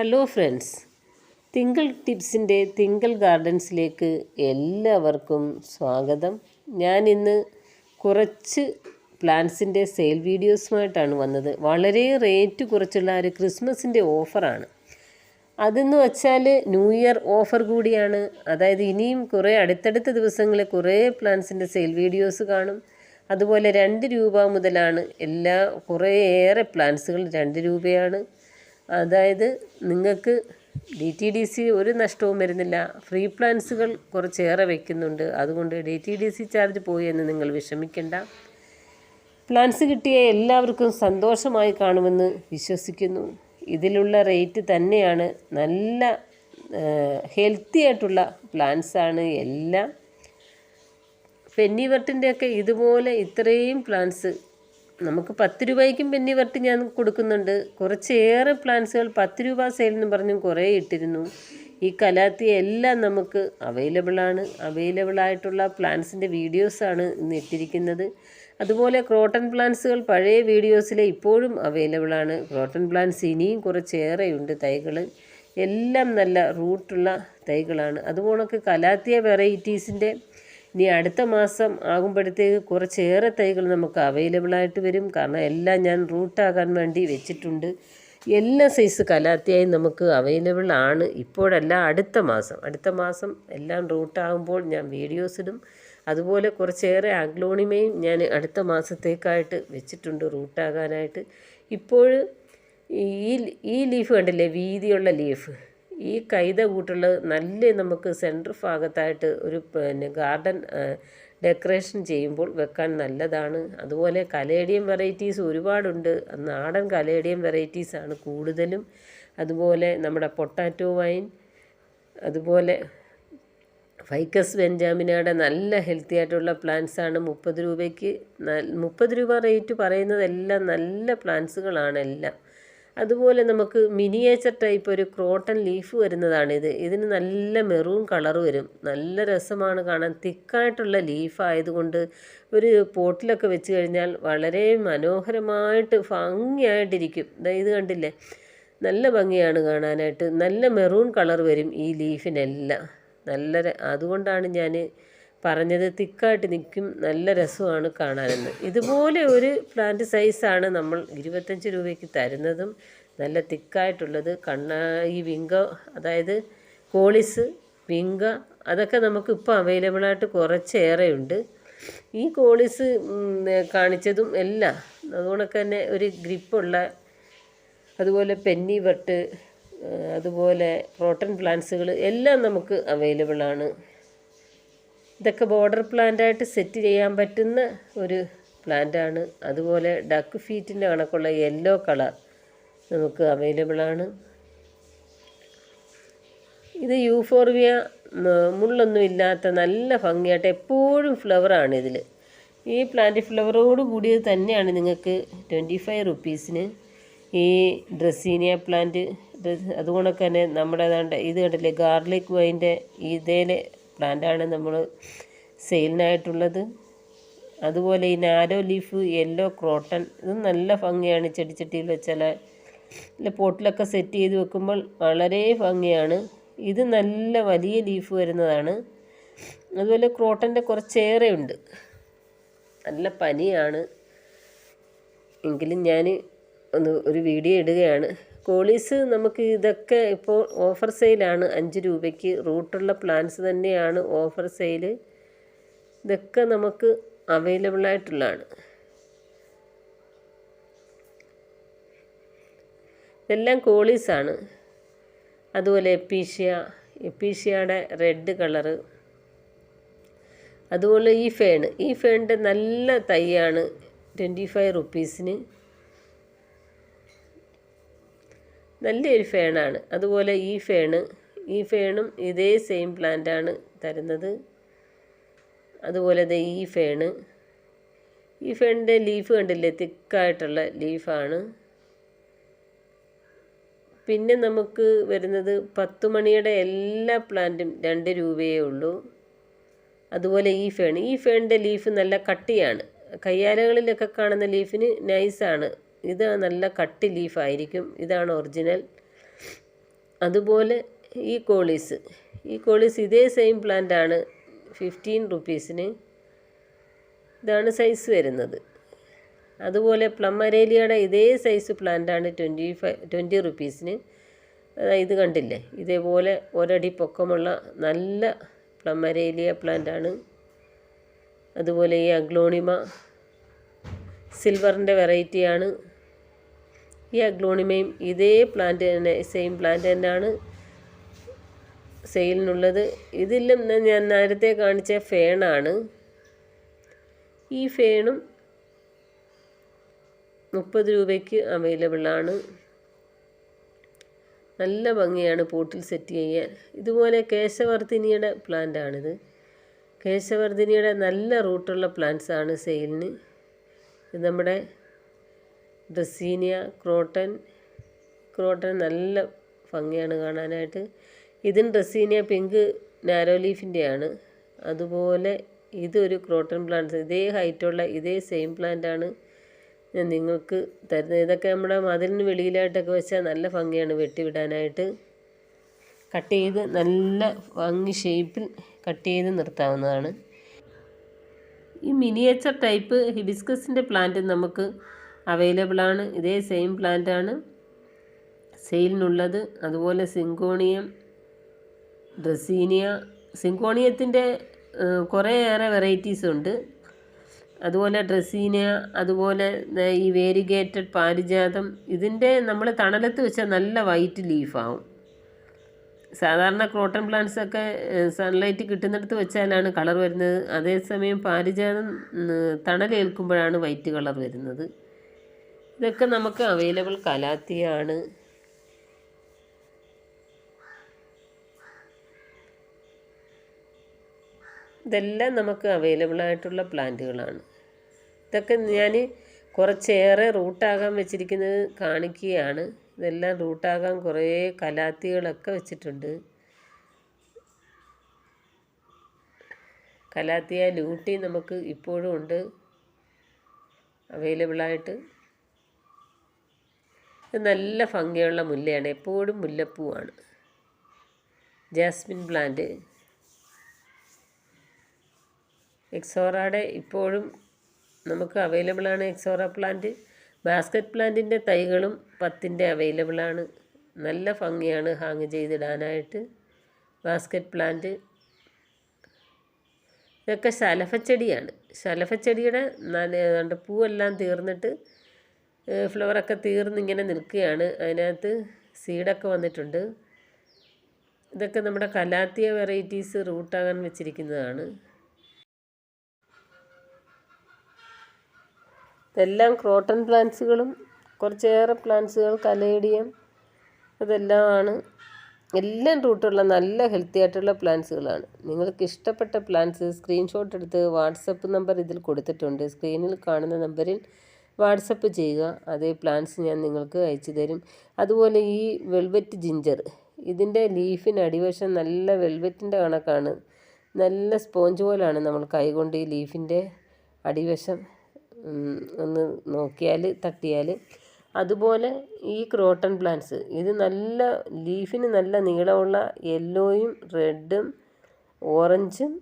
Hello friends തിങ്കൾ ടിപ്സിന്റെ തിങ്കൾ ഗാർഡൻസിലേക്ക് എല്ലാവർക്കും സ്വാഗതം. ഞാൻ ഇന്ന് കുറച്ച് പ്ലാന്റ്സിന്റെ സെയിൽ വീഡിയോസുമായിട്ടാണ് വന്നത്. വളരെ റേറ്റ് കുറച്ചുള്ള ഒരു ക്രിസ്മസിന്റെ ഓഫറാണ്. അതെന്ന് വെച്ചാൽ ന്യൂ ഇയർ ഓഫർ കൂടിയാണ്. അതായത് ഇനിയും കുറേ അടുത്തടുത്ത ദിവസങ്ങളിൽ കുറേ പ്ലാന്റ്സിന്റെ സെയിൽ വീഡിയോസ് കാണും. അതുപോലെ രണ്ട് രൂപ മുതലാണ് എല്ലാ കുറേയേറെ പ്ലാന്റ്സുകൾ രണ്ട് രൂപയാണ്. അതായത് നിങ്ങൾക്ക് ഡി ടി ഡി സി ഒരു നഷ്ടവും വരുന്നില്ല. ഫ്രീ പ്ലാൻസുകൾ കുറച്ചേറെ വയ്ക്കുന്നുണ്ട് അതുകൊണ്ട് D T D C charge പോയി എന്ന് നിങ്ങൾ വിഷമിക്കേണ്ട. പ്ലാൻസ് കിട്ടിയ എല്ലാവർക്കും സന്തോഷമായി കാണുമെന്ന് വിശ്വസിക്കുന്നു. ഇതിലുള്ള റേറ്റ് തന്നെയാണ്. നല്ല ഹെൽത്തി ആയിട്ടുള്ള പ്ലാൻസാണ് എല്ലാം. പെന്നിവർട്ടിന്റെയൊക്കെ ഇതുപോലെ ഇത്രയും പ്ലാൻസ് നമുക്ക് പത്ത് രൂപയ്ക്കും പെന്നിവർട്ട് ഞാൻ കൊടുക്കുന്നുണ്ട്. കുറച്ചേറെ പ്ലാന്റ്സുകൾ പത്ത് രൂപ സെയിൽ എന്ന് പറഞ്ഞും കുറേ ഇട്ടിരുന്നു. ഈ കലാത്തി എല്ലാം നമുക്ക് അവൈലബിളാണ് അവൈലബിൾ ആയിട്ടുള്ള പ്ലാൻസിന്റെ വീഡിയോസാണ് ഇന്ന് ഇട്ടിരിക്കുന്നത്. അതുപോലെ ക്രോട്ടൺ പ്ലാന്റ്സുകൾ പഴയ വീഡിയോസിലെ ഇപ്പോഴും അവൈലബിളാണ് ക്രോട്ടൺ പ്ലാന്റ്സ് ഇനിയും കുറച്ചേറെയുണ്ട് തൈകൾ. എല്ലാം നല്ല റൂട്ടുള്ള തൈകളാണ്. അതുപോലൊക്കെ കലാത്തിയ വെറൈറ്റീസിന്റെ ഇനി അടുത്ത മാസം ആകുമ്പോഴത്തേക്ക് കുറച്ചേറെ തൈകൾ നമുക്ക് അവൈലബിൾ ആയിട്ട് വരും. കാരണം എല്ലാം ഞാൻ റൂട്ടാകാൻ വേണ്ടി വെച്ചിട്ടുണ്ട്. എല്ലാ സൈസ് കലാത്തിയായി നമുക്ക് അവൈലബിൾ ആണ്. ഇപ്പോഴല്ല അടുത്ത മാസം. അടുത്ത മാസം എല്ലാം റൂട്ടാകുമ്പോൾ ഞാൻ വീഡിയോസ് ഇടും. അതുപോലെ കുറച്ചേറെ അഗ്ലോണിമയും ഞാൻ അടുത്ത മാസത്തേക്കായിട്ട് വെച്ചിട്ടുണ്ട് റൂട്ടാകാനായിട്ട് ഇപ്പോൾ ഈ ഈ ലീഫ് കണ്ടില്ലേ വീതിയുള്ള ലീഫ് ഈ കൈത കൂട്ടുള്ള നല്ല നമുക്ക് സെന്റർ ഭാഗത്തായിട്ട് ഒരു പിന്നെ ഗാർഡൻ ഡെക്കറേഷൻ ചെയ്യുമ്പോൾ വെക്കാൻ നല്ലതാണ്. അതുപോലെ കലേഡിയം വെറൈറ്റീസ് ഒരുപാടുണ്ട്. നാടൻ കലേഡിയം വെറൈറ്റീസാണ് കൂടുതലും. അതുപോലെ നമ്മുടെ പൊട്ടാറ്റോ വൈൻ അതുപോലെ ഫൈക്കസ് വെഞ്ചാമിനയുടെ നല്ല ഹെൽത്തി ആയിട്ടുള്ള പ്ലാന്റ്സാണ് മുപ്പത് രൂപയ്ക്ക് മുപ്പത് രൂപ റേറ്റ് പറയുന്നതെല്ലാം നല്ല പ്ലാന്റ്സുകളാണ് എല്ലാം. അതുപോലെ നമുക്ക് മിനിയേച്ചർ ടൈപ്പ് ഒരു ക്രോട്ടൺ ലീഫ് വരുന്നതാണിത് ഇതിന് നല്ല മെറൂൺ കളർ വരും. നല്ല രസമാണ് കാണാൻ. തിക്കായിട്ടുള്ള ലീഫ് ആയതുകൊണ്ട് ഒരു പോട്ടിലൊക്കെ വെച്ച് കഴിഞ്ഞാൽ വളരെ മനോഹരമായിട്ട് ഭംഗിയായിട്ടിരിക്കും. ഇത് കണ്ടില്ലേ? നല്ല ഭംഗിയാണ് കാണാനായിട്ട്. നല്ല മെറൂൺ കളർ വരും ഈ ലീഫിനെല്ലാം നല്ല. അതുകൊണ്ടാണ് ഞാൻ പറഞ്ഞത് തിക്കായിട്ട് നിൽക്കും നല്ല രസമാണ് കാണാനെന്ന്. ഇതുപോലെ ഒരു പ്ലാന്റ് സൈസാണ് നമ്മൾ ഇരുപത്തഞ്ച് രൂപയ്ക്ക് തരുന്നതും നല്ല തിക്കായിട്ടുള്ളത്. കണ്ണ ഈ വിങ്ക അതായത് കോളിസ് വിങ്ക അതൊക്കെ നമുക്ക് ഇപ്പോൾ അവൈലബിളായിട്ട് കുറച്ചേറെ ഉണ്ട് ഈ കോളിസ് കാണിച്ചതും എല്ലാം അതുകൊണ്ടൊക്കെ തന്നെ ഒരു ഗ്രിപ്പുള്ള അതുപോലെ പെന്നി വട്ട് അതുപോലെ റോട്ടൻ പ്ലാന്റ്സുകൾ എല്ലാം നമുക്ക് അവൈലബിളാണ് ഇതൊക്കെ ബോർഡർ പ്ലാന്റായിട്ട് സെറ്റ് ചെയ്യാൻ പറ്റുന്ന ഒരു പ്ലാന്റാണ് അതുപോലെ ഡക്ക് ഫീറ്റിന്റെ കണക്കുള്ള യെല്ലോ കളർ നമുക്ക് അവൈലബിളാണ് ഇത് യൂഫോർവിയ മുള്ളൊന്നും ഇല്ലാത്ത നല്ല ഭംഗിയായിട്ട് എപ്പോഴും ഫ്ലവറാണ് ഇതിൽ. ഈ പ്ലാന്റ് ഫ്ലവറോട് കൂടിയത് തന്നെയാണ് നിങ്ങൾക്ക് ട്വന്റി ഫൈവ് റുപ്പീസിന് ഈ ഡ്രസ്സീനിയ പ്ലാന്റ് അതുകൊണ്ടൊക്കെ തന്നെ നമ്മുടെ ഇത് കണ്ടില്ലേ ഗാർലിക് വൈന്റെ ഇതേലെ പ്ലാന്റാണ് നമ്മൾ സെയിലിനായിട്ടുള്ളത്. അതുപോലെ ഈ നാരോ ലീഫ് യെല്ലോ ക്രോട്ടൺ ഇത് നല്ല ഭംഗിയാണ് ചെടിച്ചട്ടിയിൽ വെച്ചാൽ പോട്ടിലൊക്കെ സെറ്റ് ചെയ്ത് വെക്കുമ്പോൾ വളരെ ഭംഗിയാണ്. ഇത് നല്ല വലിയ ലീഫ് വരുന്നതാണ്. അതുപോലെ ക്രോട്ടന്റെ കുറച്ചേറെ ഉണ്ട് നല്ല പനിയാണ്. എങ്കിലും ഞാൻ ഒന്ന് ഒരു വീഡിയോ ഇടുകയാണ്. കോളീസ് നമുക്ക് ഇതൊക്കെ ഇപ്പോൾ ഓഫർ സെയിലാണ്. അഞ്ച് രൂപയ്ക്ക് റൂട്ടുള്ള പ്ലാൻസ് തന്നെയാണ് ഓഫർ സെയിൽ ഇതൊക്കെ നമുക്ക് അവൈലബിൾ ആയിട്ടുള്ളതാണ്. ഇതെല്ലാം കോളീസാണ്. അതുപോലെ എപ്പീഷ്യ എപ്പീഷ്യയുടെ റെഡ് കളറ്. അതുപോലെ ഈ ഫേൺ ഈ ഫേണിന്റെ നല്ല തൈയാണ് ട്വന്റി ഫൈവ് റുപ്പീസിന്. നല്ലൊരു ഫേണാണ്. അതുപോലെ ഈ ഫേണ് ഈ ഫേണും ഇതേ സെയിം പ്ലാന്റാണ് തരുന്നത്. അതുപോലെ ദേ ഈ ഫേണ്. ഈ ഫേണിന്റെ ലീഫ് കണ്ടില്ലേ? തിക്കായിട്ടുള്ള ലീഫാണ്. പിന്നെ നമുക്ക് വരുന്നത് പത്ത് മണിയുടെ എല്ലാ പ്ലാന്റും രണ്ട് രൂപയേ ഉള്ളൂ. അതുപോലെ ഈ ഫേൺ ഈ ഫേണിന്റെ ലീഫ് നല്ല കട്ടിയാണ്. കയ്യാലകളിലൊക്കെ കാണുന്ന ലീഫിന് നൈസാണ്. ഇത് നല്ല കട്ടി ലീഫായിരിക്കും ഇതാണ് ഒറിജിനൽ അതുപോലെ ഈ കോളീസ് ഈ കോളീസ് ഇതേ സെയിം പ്ലാന്റ് ആണ്. ഫിഫ്റ്റീൻ റുപ്പീസിന് ഇതാണ് സൈസ് വരുന്നത്. അതുപോലെ പ്ലം ഇതേ സൈസ് പ്ലാന്റാണ് ട്വന്റി ഫൈവ് ട്വന്റി റുപ്പീസിന് ഇത് കണ്ടില്ലേ? ഇതേപോലെ ഒരടി പൊക്കമുള്ള നല്ല പ്ലം അരേലിയ പ്ലാന്റാണ് അതുപോലെ ഈ അഗ്ലോണിമ സിൽവറിന്റെ വെറൈറ്റിയാണ് ഈ അഗ്ലോണിമയും ഇതേ പ്ലാന്റ് തന്നെ സെയിം പ്ലാന്റ് തന്നെയാണ് സെയിലിനുള്ളത് ഇതിലും ഞാൻ നേരത്തെ കാണിച്ച ഫേണാണ് ഈ ഫേണും മുപ്പത് രൂപയ്ക്ക് അവൈലബിൾ ആണ്. നല്ല ഭംഗിയാണ് പോട്ടിൽ സെറ്റ് ചെയ്യാൻ. ഇതുപോലെ കേശവർദ്ധിനിയുടെ പ്ലാന്റ് ആണിത്. കേശവർദ്ധിനിയുടെ നല്ല റൂട്ടുള്ള പ്ലാന്റ്സാണ് സെയിലിന് ഇത് നമ്മുടെ ഡ്രസീനിയ ക്രോട്ടൺ ക്രോട്ടൺ നല്ല ഭംഗിയാണ് കാണാനായിട്ട്. ഇതും ഡ്രസീനിയ പിങ്ക് നാരോ ലീഫിന്റെയാണ്. അതുപോലെ ഇതൊരു ക്രോട്ടൺ പ്ലാന്റ് ഇതേ ഹൈറ്റുള്ള ഇതേ സെയിം പ്ലാന്റ് ആണ് ഞാൻ നിങ്ങൾക്ക് തരുന്നത്. ഇതൊക്കെ നമ്മുടെ മതിലിന് വെളിയിലായിട്ടൊക്കെ വെച്ചാൽ നല്ല ഭംഗിയാണ് വെട്ടിവിടാനായിട്ട്. കട്ട് ചെയ്ത് നല്ല ഭംഗി ഷേപ്പിൽ കട്ട് ചെയ്ത് നിർത്താവുന്നതാണ്. ഈ മിനിയേച്ചർ ടൈപ്പ് ഹിബിസ്കസിന്റെ പ്ലാന്റ് നമുക്ക് അവൈലബിൾ ആണ് ഇതേ സെയിം പ്ലാന്റ് ആണ് സെയിലിനുള്ളത് അതുപോലെ സിങ്കോണിയം ഡ്രസീനിയ സിങ്കോണിയത്തിന്റെ കുറേയേറെ വെറൈറ്റീസ് ഉണ്ട് അതുപോലെ ഡ്രസീനിയ അതുപോലെ ഈ വേരിഗേറ്റഡ് പാരിജാതം ഇതിന്റെ നമ്മൾ തണലത്ത് വെച്ചാൽ നല്ല വൈറ്റ് ലീഫാവും. സാധാരണ ക്രോട്ടൺ പ്ലാന്റ്സ് ഒക്കെ സൺലൈറ്റ് കിട്ടുന്നിടത്ത് വെച്ചാലാണ് കളർ വരുന്നത്. അതേസമയം പാരിജാതം തണലേൽക്കുമ്പോഴാണ് വൈറ്റ് കളർ വരുന്നത്. ഇതൊക്കെ നമുക്ക് അവൈലബിൾ കലാത്തിയാണ്. ഇതെല്ലാം നമുക്ക് അവൈലബിൾ ആയിട്ടുള്ള പ്ലാന്റുകളാണ്. ഇതൊക്കെ ഞാൻ കുറച്ചേറെ റൂട്ടാകാൻ വെച്ചിരിക്കുന്നത് കാണിക്കുകയാണ്. ഇതെല്ലാം റൂട്ടാകാൻ കുറേ കലാത്തികളൊക്കെ വെച്ചിട്ടുണ്ട്. കലാത്തിയ ലൂട്ടി നമുക്ക് ഇപ്പോഴും ഉണ്ട്. അവൈലബിളായിട്ട് നല്ല ഭംഗിയുള്ള മുല്ലയാണ്. എപ്പോഴും മുല്ലപ്പൂവാണ്. Jasmine plant. എക്സോറയുടെ ഇപ്പോഴും നമുക്ക് അവൈലബിളാണ് എക്സോറ പ്ലാന്റ്. ബാസ്ക്കറ്റ് പ്ലാന്റിന്റെ തൈകളും പത്തിന്റെ അവൈലബിളാണ് നല്ല ഭംഗിയാണ് ഹാങ് ചെയ്തിടാനായിട്ട് ബാസ്ക്കറ്റ് പ്ലാന്റ്. ഇതൊക്കെ ശലഭച്ചെടിയാണ്. ശലഭച്ചെടിയുടെ പൂവെല്ലാം തീർന്നിട്ട് ഫ്ലവറൊക്കെ തീർന്നിങ്ങനെ നിൽക്കുകയാണ്. അതിനകത്ത് സീഡൊക്കെ വന്നിട്ടുണ്ട്. ഇതൊക്കെ നമ്മുടെ കലാത്തിയ വെറൈറ്റീസ് റൂട്ടാകാൻ വെച്ചിരിക്കുന്നതാണ്. ഇതെല്ലാം ക്രോട്ടൺ പ്ലാന്റ്സുകളും കുറച്ചേറെ പ്ലാന്റ്സുകൾ കലേഡിയം അതെല്ലാമാണ്. എല്ലാം റൂട്ടുള്ള നല്ല ഹെൽത്തി ആയിട്ടുള്ള പ്ലാന്റ്സുകളാണ്. നിങ്ങൾക്ക് ഇഷ്ടപ്പെട്ട പ്ലാന്റ്സ് സ്ക്രീൻഷോട്ട് എടുത്ത് വാട്സപ്പ് നമ്പർ ഇതിൽ കൊടുത്തിട്ടുണ്ട്. സ്ക്രീനിൽ കാണുന്ന നമ്പറിൽ വാട്സപ്പ് ചെയ്യുക. അതേ പ്ലാന്റ്സ് ഞാൻ നിങ്ങൾക്ക് അയച്ചു തരും. അതുപോലെ ഈ വെൽവെറ്റ് ജിഞ്ചർ. ഇതിന്റെ ലീഫിന് അടിവശം നല്ല വെൽവെറ്റിന്റെ കണക്കാണ്. നല്ല സ്പോഞ്ച് പോലാണ് നമ്മൾ കൈകൊണ്ട് ഈ ലീഫിന്റെ അടിവശം ഒന്ന് നോക്കിയാൽ തട്ടിയാൽ. അതുപോലെ ഈ ക്രോട്ടൺ പ്ലാന്റ്സ് ഇത് നല്ല ലീഫിന് നല്ല നീളമുള്ള യെല്ലോയും റെഡും ഓറഞ്ചും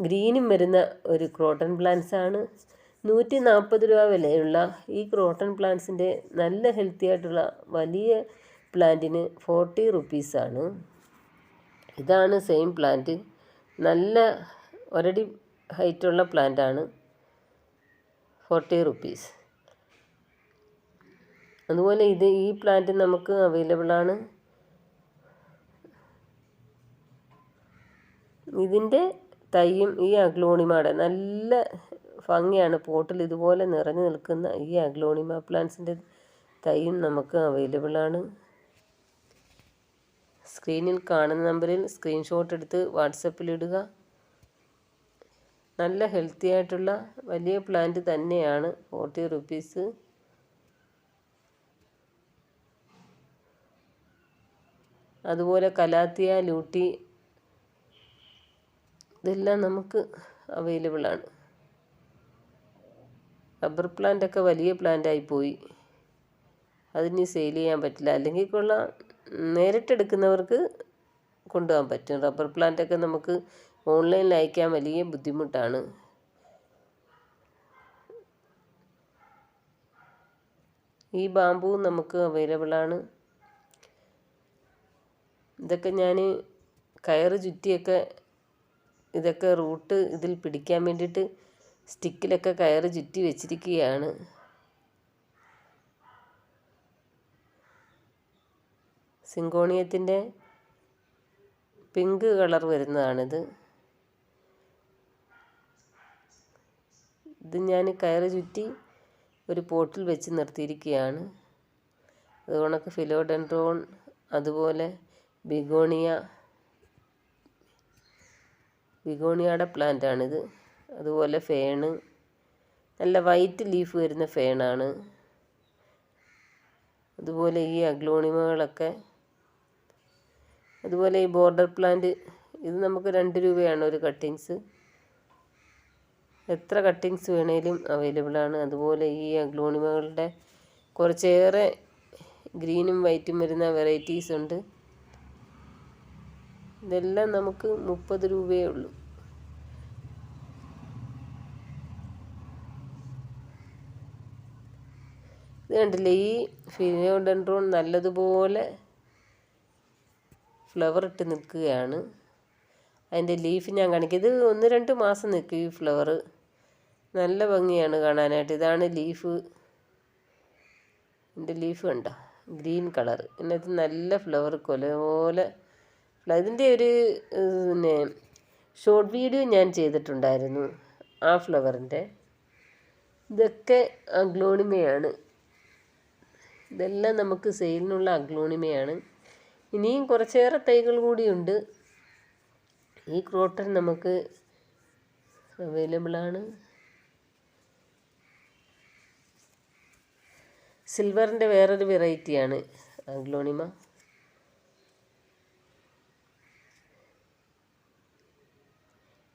ഗ്രീനും വരുന്ന ഒരു ക്രോട്ടൺ പ്ലാന്റ്സ് ആണ് നൂറ്റി നാൽപ്പത് രൂപ വിലയുള്ള ഈ ക്രോട്ടൺ പ്ലാന്റ്സിന്റെ നല്ല ഹെൽത്തി ആയിട്ടുള്ള വലിയ പ്ലാന്റിന് ഫോർട്ടി റുപ്പീസാണ്. ഇതാണ് സെയിം പ്ലാന്റ്. നല്ല ഒരടി ഹൈറ്റുള്ള പ്ലാന്റാണ് ഫോർട്ടി റുപ്പീസ്. അതുപോലെ ഇത് ഈ പ്ലാന്റ് നമുക്ക് അവൈലബിളാണ്. ഇതിന്റെ തൈയും ഈ അഗ്ലോണിമയുടെ നല്ല ഭംഗിയാണ്. പോട്ടിൽ ഇതുപോലെ നിറഞ്ഞു നിൽക്കുന്ന ഈ അഗ്ലോണിമ പ്ലാന്റ്സിന്റെ തൈയും നമുക്ക് അവൈലബിൾ ആണ്. സ്ക്രീനിൽ കാണുന്ന നമ്പറിൽ സ്ക്രീൻഷോട്ട് എടുത്ത് വാട്സപ്പിലിടുക നല്ല ഹെൽത്തി ആയിട്ടുള്ള വലിയ പ്ലാന്റ് തന്നെയാണ് ഫോർട്ടി റുപ്പീസ്. അതുപോലെ കലാത്തിയ ലൂട്ടി ഇതെല്ലാം നമുക്ക് അവൈലബിൾ ആണ്. റബ്ബർ പ്ലാന്റൊക്കെ വലിയ പ്ലാന്റായി പോയി. അതിന് സെയിൽ ചെയ്യാൻ പറ്റില്ല. അല്ലെങ്കിൽ കൊള്ളാം നേരിട്ടെടുക്കുന്നവർക്ക് കൊണ്ടുപോകാൻ പറ്റും. റബ്ബർ പ്ലാന്റൊക്കെ നമുക്ക് ഓൺലൈനിൽ അയക്കാൻ വലിയ ബുദ്ധിമുട്ടാണ്. ഈ ബാമ്പു നമുക്ക് അവൈലബിളാണ് ഇതൊക്കെ ഞാൻ കയറ് ചുറ്റിയൊക്കെ ഇതൊക്കെ റൂട്ട് ഇതിൽ പിടിക്കാൻ വേണ്ടിയിട്ട് സ്റ്റിക്കിലൊക്കെ കയറ് ചുറ്റി വെച്ചിരിക്കുകയാണ്. സിങ്കോണിയത്തിന്റെ പിങ്ക് കളർ വരുന്നതാണിത്. ഇത് ഞാൻ കയറ് ചുറ്റി ഒരു പോട്ടിൽ വെച്ച് നിർത്തിയിരിക്കുകയാണ്. അത് കണക്ക് ഫിലോഡെൻഡ്രോൺ അതുപോലെ ബിഗോണിയ ബിഗോണിയയുടെ പ്ലാന്റാണിത്. അതുപോലെ ഫേണ് നല്ല വൈറ്റ് ലീഫ് വരുന്ന ഫേണാണ് അതുപോലെ ഈ അഗ്ലോണിമകളൊക്കെ. അതുപോലെ ഈ ബോർഡർ പ്ലാന്റ് ഇത് നമുക്ക് രണ്ട് രൂപയാണ് ഒരു കട്ടിങ്സ്. എത്ര കട്ടിങ്സ് വേണേലും അവൈലബിൾ ആണ് അതുപോലെ ഈ അഗ്ലോണിമകളുടെ കുറച്ചേറെ ഗ്രീനും വൈറ്റും വരുന്ന വെറൈറ്റീസ് ഉണ്ട്. ഇതെല്ലാം നമുക്ക് മുപ്പത് രൂപയേ ഉള്ളൂ. കണ്ടില്ലേ? ഈ ഫിനോഡൻഡ്രോൺ നല്ലതുപോലെ ഫ്ലവർ ഇട്ട് നിൽക്കുകയാണ്. അതിന്റെ ലീഫ് ഞാൻ കാണിക്കും. ഇത് ഒന്ന് രണ്ട് മാസം നിൽക്കും ഈ ഫ്ലവർ നല്ല ഭംഗിയാണ് കാണാനായിട്ട്. ഇതാണ് ലീഫ് ഇതിന്റെ ലീഫ് കണ്ട? Green colour. ഇതിനകത്ത് നല്ല ഫ്ലവർ കൊല പോലെ ഇതിന്റെ ഒരു പിന്നെ ഷോർട്ട് വീഡിയോ ഞാൻ ചെയ്തിട്ടുണ്ടായിരുന്നു ആ ഫ്ലവറിന്റെ ഇതൊക്കെ അഗ്ലോണിമയാണ്. ഇതെല്ലാം നമുക്ക് സെയിലിനുള്ള അഗ്ലോണിമയാണ്. ഇനിയും കുറച്ചേറെ തൈകൾ കൂടിയുണ്ട് ഈ ക്രോട്ടൺ നമുക്ക് അവൈലബിളാണ് സിൽവറിന്റെ വേറൊരു വെറൈറ്റിയാണ് അഗ്ലോണിമ.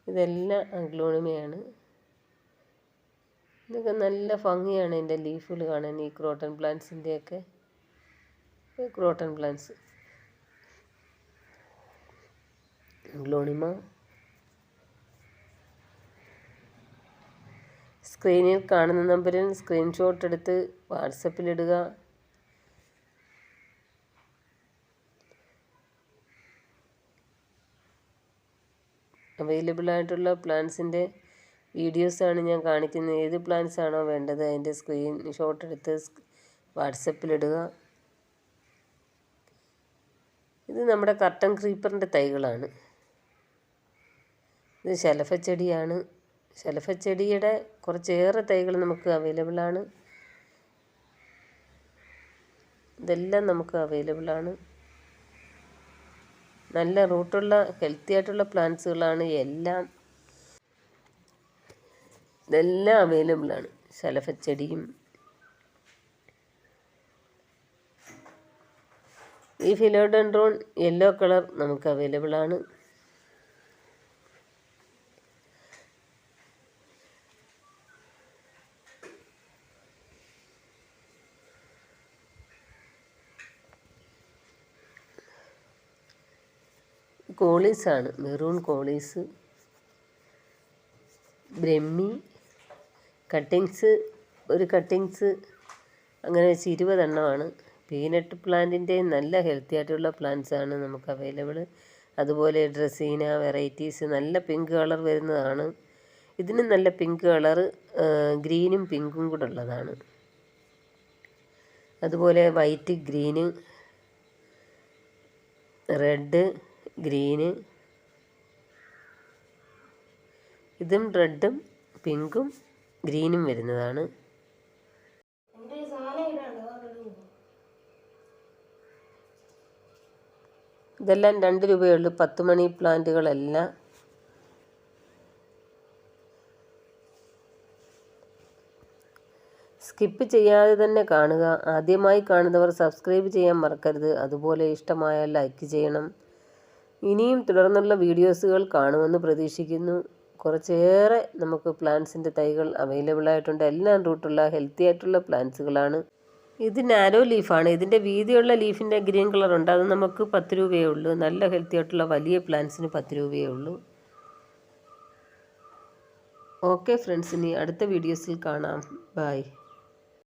ഇതെല്ലാം അഗ്ലോണിമയാണ്. ഇതൊക്കെ നല്ല ഭംഗിയാണ് എന്റെ ലീഫുകൾ കാണാൻ ഈ ക്രോട്ടൺ പ്ലാന്റ്സിന്റെയൊക്കെ. Croton plants. ഗ്ലോണിമ. സ്ക്രീനിൽ കാണുന്ന നമ്പറിൽ സ്ക്രീൻഷോട്ട് എടുത്ത് വാട്സപ്പിലിടുക അവൈലബിൾ ആയിട്ടുള്ള പ്ലാൻസിന്റെ വീഡിയോസാണ് ഞാൻ കാണിക്കുന്നത്. ഏത് പ്ലാൻസ് ആണോ വേണ്ടത് അതിന്റെ സ്ക്രീൻ ഷോട്ട് എടുത്ത് വാട്സപ്പിലിടുക. ഇത് നമ്മുടെ കർട്ടൻ ക്രീപ്പറിന്റെ തൈകളാണ്. ഇത് ശലഫച്ചെടിയാണ് ശലഫച്ചെടിയുടെ കുറച്ചേറെ തൈകൾ നമുക്ക് അവൈലബിളാണ്. ഇതെല്ലാം നമുക്ക് അവൈലബിളാണ്. നല്ല റൂട്ടുള്ള ഹെൽത്തി ആയിട്ടുള്ള പ്ലാന്റ്സുകളാണ് എല്ലാം ഇതെല്ലാം അവൈലബിളാണ് ശലഭച്ചെടിയും. ഈ ഫിലോഡൻഡ്രോൺ യെല്ലോ കളർ നമുക്ക് അവൈലബിളാണ് കോളീസാണ് മെറൂൺ കോളീസ് ബ്രഹ്മി കട്ടിങ്സ് ഒരു കട്ടിങ്സ് അങ്ങനെ വെച്ച് ഇരുപതെണ്ണമാണ്. പീനട്ട് പ്ലാന്റിന്റെ നല്ല ഹെൽത്തി ആയിട്ടുള്ള പ്ലാന്റ്സ് ആണ് നമുക്ക് അവൈലബിൾ അതുപോലെ ഡ്രസ്സീന വെറൈറ്റീസ് നല്ല പിങ്ക് കളർ വരുന്നതാണ്. ഇതിന് നല്ല പിങ്ക് കളർ ഗ്രീനും പിങ്കും കൂടെ ഉള്ളതാണ്. അതുപോലെ വൈറ്റ് ഗ്രീന് റെഡ് ഗ്രീന് ഇതും റെഡും പിങ്കും ഗ്രീനും വരുന്നതാണ്. ഇതെല്ലാം രണ്ട് രൂപയുള്ളൂ പത്ത് മണി പ്ലാന്റുകളെല്ലാം. സ്കിപ്പ് ചെയ്യാതെ തന്നെ കാണുക. ആദ്യമായി കാണുന്നവർ സബ്സ്ക്രൈബ് ചെയ്യാൻ മറക്കരുത്. അതുപോലെ ഇഷ്ടമായാൽ ലൈക്ക് ചെയ്യണം. ഇനിയും തുടർന്നുള്ള വീഡിയോസുകൾ കാണുമെന്ന് പ്രതീക്ഷിക്കുന്നു. കുറച്ചേറെ നമുക്ക് പ്ലാന്റ്സിന്റെ തൈകൾ അവൈലബിൾ ആയിട്ടുണ്ട്. എല്ലാം റൂട്ടുള്ള ഹെൽത്തി ആയിട്ടുള്ള പ്ലാന്റ്സുകളാണ്. ഇത് നാരോ ലീഫാണ്. ഇതിന്റെ വീതിയുള്ള ലീഫിന്റെ ഗ്രീൻ കളറുണ്ട് അത് നമുക്ക് പത്ത് രൂപയേ ഉള്ളൂ. നല്ല ഹെൽത്തി ആയിട്ടുള്ള വലിയ പ്ലാന്റ്സിന് പത്ത് രൂപയേ ഉള്ളൂ. ഓക്കെ ഫ്രണ്ട്സ് ഇനി അടുത്ത വീഡിയോസിൽ കാണാം. ബൈ.